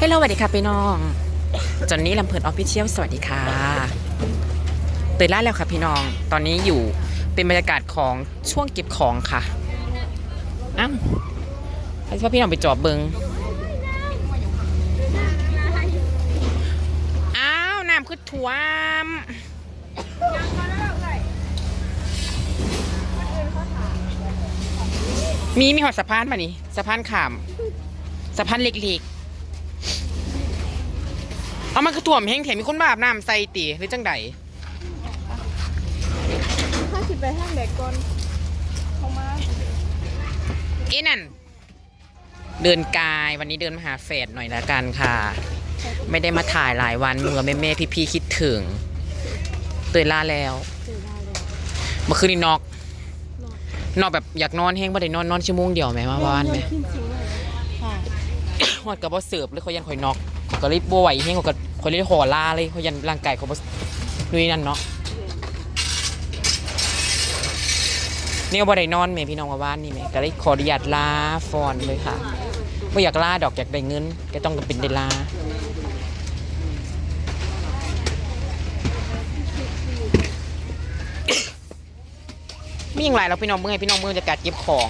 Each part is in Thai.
เฮ้ยสวัสดีค่ะพี่น้องจอนนี่ลำเพลินออฟฟิเชียลสวัสดีค่ะตื่นล้วแล้วค่ะพี่น้อง ตอนนี้อยู่เป็นบรรยากาศของช่วงเก็บของค่ะอ้าวให้พ่อพี่น้องไปจอบเบิงอ้าวน้ำขึ้นท่วมมีมีหอดสะพานมานี่สะพานขามสะพานเล็กๆ เอามันคือถ่วมแห้งแถมมีคนมาอาบน้ำใส่ตีหรือจังใดถ้าสิไปห้างเด็กก่อนเขามาเอ้นั่น เดินกายวันนี้เดินมาหาแฟดหน่อยละกันค่ะ ไม่ได้มาถ่ายหลายวันเมื่อแม่แม่พี่พี่ๆคิดถึง เตยล่าแล้ว ตื่นได้เลยเมื่อคืนนี้นอก นอกแบบอยากนอนแห้งบ่ได้นอนนอนชั่วโมงเดียวไหมว่าบ้านไหมขึ้นจริงเลยค่ะหอดกับบ่เสิร์ฟเลยเขายันข่อยนอกเขาก็เลยบ่ไหวแห้งเขาก็ เขาเลยห่อลาเลยเขายันร่างกายเขาบ่นุยนั่นเนาะเนี่ยบ่ได้นอนแม่พี่น้องว่าบ้านนี่แม่ก็เลยขออนุญาตลาฟอนเลยค่ะบ่อยากลาดอกอยากได้เงินก็ต้องเป็นได้ลาไมีอย่างไรเราพี่น้องเมื่อไงพี่น้องเมื่อจะกัดเก็บของ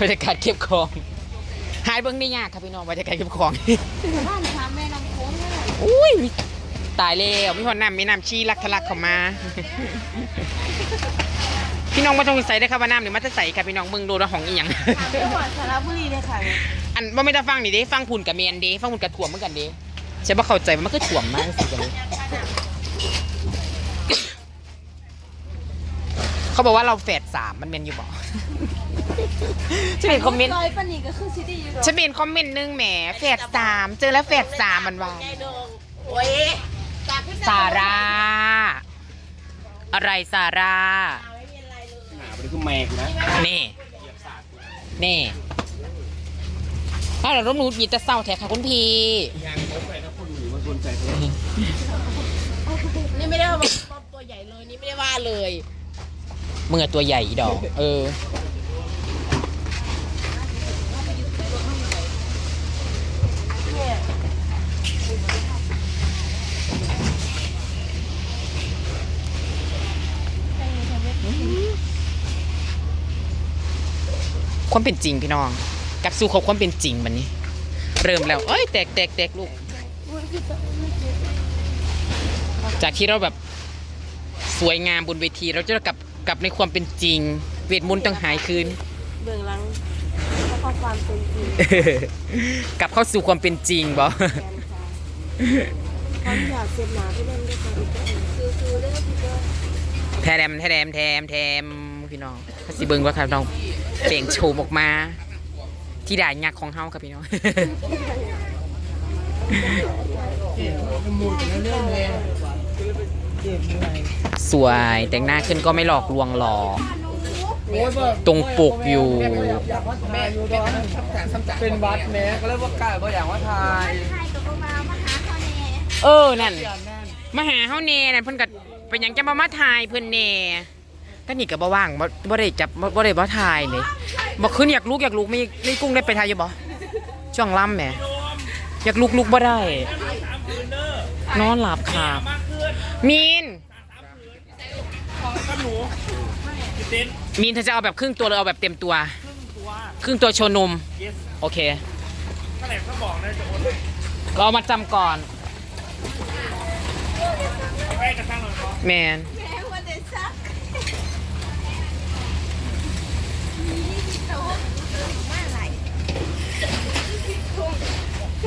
บรรยากาศเก็บของายเบิ้งได้ยากครับพี่น้องบรรยากาศเก็บของถึงบ้านทางแม่น้ำโค้งเนี่ยอุ้ยมีตายแล้วมีคนน้ำมีน้ำชี้ลักทะลักเข้ามา พี่น้องมาต้องใส่ได้อครับว่าน้ำหรือมาจะใส่ครับพี่น้องเบิ่งดูแล้วของอีหยังจังหวัดสระบุรีเลยค่ะอันว่าไม่ได้ฟังนี่เด้ฟังพุ่นกับเมียนเด้ฟังพุ่นกับถ่วมเหมือนกันเด้ใช่ปะเข้าใจว่ามันคือถ่วมมากสิกันเลยเขาบอกว่าเราแฝดสามมันเมนอยู่บอก ฉันเห็นคอมเมนต์ซอยปานีก็คือซิตี้อยู่ฉันเห็นคอมเมนต์หนึงแหมแฝดสามเจอแล้วแฝดสามมันว่าใจดงโอ้ยจากที่ซาร่าอะไรซาร่าไม่มีอะไรเลยหนาไปคือแมกนะนี่ นี่ถ้าเราต้องรู้มีแต่เศร้าแท้ค่ะคุณพี่ยางเขาไปนะคนหนูมาสนใจเขานี่ไม่ได้ว่าป๊อปตัวใหญ่เลยนี่ไม่ได้ว่าเลยมึงอะตัวใหญ่อีดอก เออ ความเป็นจริงพี่น้องกลับสู่เขาความเป็นจริงมันนี้ เริ่มแล้ว เอ้ยแตกแตกแตกลูก จากที่เราแบบสวยงามบนเวที เราจะกลับกลับในความเป็นจริง เวทมนต์ต้องหายคืน เบื้องหลังข้อความเป็นจริงกลับเข้าสู่ความเป็นจริงบอแกนค่ะเขาอยากเสียบหนาไปเล่นด้วยกันอีกแล้วซื้อๆได้ก็พี่เจ้าแทมแทมแทมแทม พี่น้องถ้าสิเบิงว่าครับน้องเปล่งโชมออกมา ที่ด่ายักษ์ของเฮาครับพี่น้อง สวยแต่งหน้าขึ้นก็ไม่หลอกลวงหรอกตรงปกอยู่แม่อยู่ตอนเป็นวัดแม่ก็เลยว่ากล้าบ่อย่างว่าทายเออนั่น มาหาเฮาแน่นั่นเพิ่นก็เป็นหยังจะมามาถ่ายเพิ่นแน่ แต่นี่ก็บ่ว่างบ่บ่ได้จับบ่บ่ได้บ่ถ่ายเลยบ่ขึ้นอยากลุกอยากลุกมีมีกุ้งได้ไปถ่ายอยู่บ่ช่วงล่ำแหมอยากลุกลุกบ่ได้ นอนหลับค่ะมีนมีนเธอจะเอาแบบครึ่งตัวหรือเอาแบบเต็มตัว ครึ่งตัวโชว์นมโอเคเราเอามาจำก่อนแมนแม่วันเด็กซัก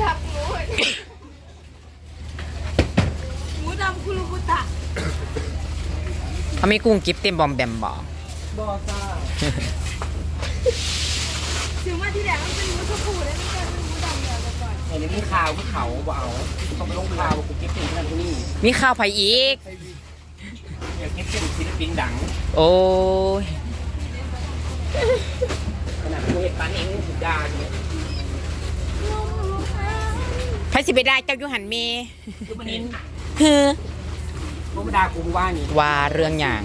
จับหนูหมูดำคุรุบุตะเขาไม่กุ้งกิฟเต็มบอมแบมบอกบ่ซ่าถึงว่าที่แรกมันเป็นหมูชมพูแล้วมันกลายเป็นหมูดำแล้วก่อนเห็นมีข่าวมีเขาบ่เอาต้องไปลงข่าวกูเก็บเป็นที่นั่นที่นี่มีข้าวไผ่อีก อยากเก็บเป็นศิลปินดัง โอ้ยขนาดกูเห็น ปานเองถูกด่าเนี่ยไผ่สิไปได้เจ้าอยู่หันเมคือมันนินฮือกูไม่ด่ากูว่านี่ว่าเรื่องอย่าง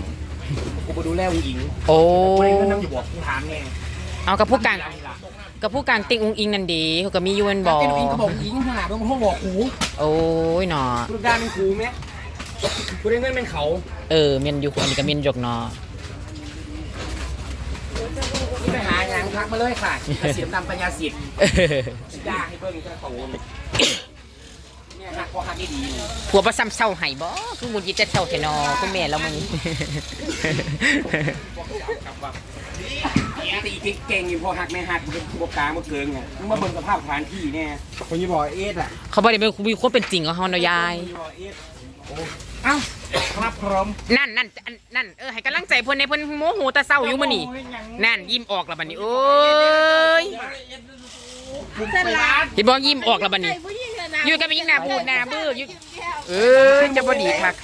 กูไปดูแลผู้หญิงโอ้กูเองก็นั่งอยู่บอกกูถามไงเอากับผู้กลางอะไรล่ะกับผู้กลางติงอุงอิงนั่นดีเขาก็มีอยูแม่นบ่เต้นอิงกระบอกอิงขนาดเป็นห้องบอกหูโอ้ยเนาะลูกดานเป็นครูไหมกูได้เงินเป็นเขา เออเมียนอยู่อันนี้ก็เมียนยกเนาะ ไปหายาง ทักมาเลยค่ะเสียมดำปัญญาสิทธิ์ยากให้เบิ่งกระโตนเนี่ยหักพอหักได้ดีผัวประซ้ำเศร้าให้บ่คือมุนยิจะเศร้าแท้เนอคุณแม่เรามึงตีเก่งอยู่พอหักไม่หักเป็นบวกกลางมาเกินไงมึงมาเบิ่งสภาพสถานที่เนี่ยคนยี่บอกเอสอะเขาบ่ได้เป็นมีคนเป็นจริงของเฮาเนาะยายเอ้าครับ พร้อมนั่นนั่นอันนั่นเออให้กำลังใจเพิ่นในเพิ่นโมโหแตะเศร้าอยู่มื้อนี้นั่นยิ้มออกแล้วบัดนี้โอ้ยเส้นร้านเห็นบ่ยิ้มออกแล้วบัดนี้ไอ้ผู้หญิงน่ะนะอยู่กันไปยิงหน้าบูดหน้าบื้ออยู่เออจะบ่ดีคัก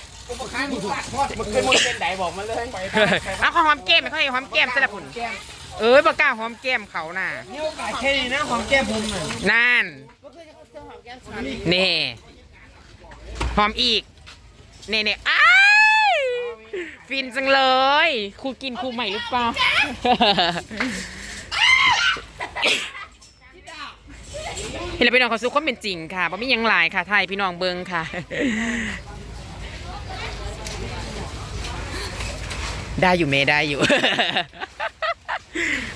ข้างถูกทอดมันเคยมันเป็นไหนบอกมาเลยเอาเขาหอมแก้มให้เขาให้หอมแก้มซะละพุ่นเอ้ยบ่กล้าหอมแก้มเขาน่ะนี่โอกาสแค่นี้นะของแก้ผมน่ะนั่นนี่หอมอีกเน่เน่อ้าย ฟินจังเลย ครูกินครูใหม่หรือเปล่าพี่เราไปน้องเขาสู้ความเป็นจริงค่ะบ่มีหยังหลายค่ะไทยพี่น้องเบิงค่ะ ได้อยู่เมได้อยู่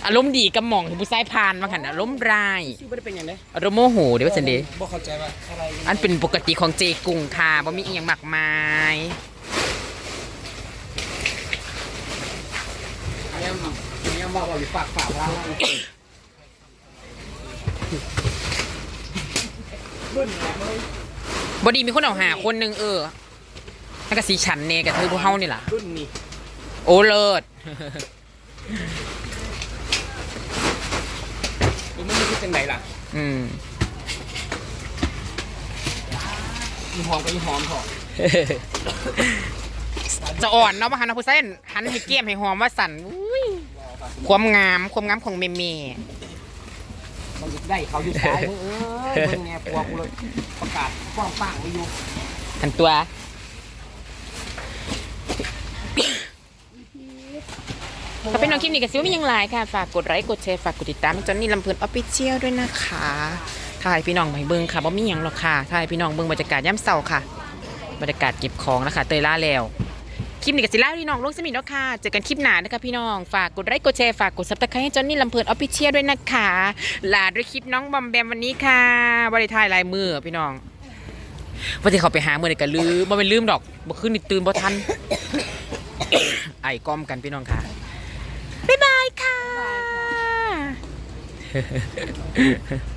อารมณ์ดีกับหม่องที่ผู้ชายพานมาขันอารมณ์ร้ายชื่อไม่ได้เป็นอย่างไรอารมณ์โมโหเดี๋ยวว่าสันเดบอกเข้าใจว่าอะไรอันเป็นปกติของเจกุงค่ะบ่มีอีหยังมากมายเนี่ย เนี่ยบอกว่าอยู่ปากปากร้านบ่ดีมีคนเอาหาคนหนึงเออนั่นก็สีฉันเนกับเธอพวกเฮานี่ล่ะ รุ่นนี้โอ้เลิศมันไม่คิดจังไหนล่ะอืมอีหอมกับอีหอมเถอะจะอ่อนเนาะมาหันเอาผู้ชายหันให้เกี้ยมให้หอมว่าสั่นอุ้ย ความงามความงามของเมเมมันจะได้เขาอยู่ซ้ายมึงเอ้ยมึงไงปัวกูเลยประกาศกว้างปังไม่อยู่หันตัวถ้าเป็นน้องคลิปนี้ก็ซิว่ามีหยังหลายค่ะ ฝากกดไลค์กดแชร์ฝากกดติดตามจอนนี่ลำเพลินออฟฟิเชียลด้วยนะคะถ่ายพี่น้องไปเบิ้งค่ะบ่มีหยังหรอกค่ะถ่ายพี่น้องเบิ้งบรรยากาศย่ำเสาค่ะ บรรยากาศเก็บของนะคะ เตยล่าแล้ว คลิปนี้ก็สิล่าพี่น้องลงสมิธแล้วค่ะ เจอกันคลิปหน้านะคะพี่น้อง ฝากกดไลค์กดแชร์ฝากกดซับสไครต์ให้จอนนี่ลำเพลินออฟฟิเชียลด้วยนะคะลาด้วยคลิปน้องบอมแบมวันนี้ค่ะบริทายลายมือพี่น้องว่าที่เขาไปหาเมื่อไหร่ก็ลืมบ่เป็นลืมดอกบ่ขึ้นนี่ตื่นบ่ทัน ไอ้ก้อมกันพี่น้องค่ะ บ๊ายบายค่ะ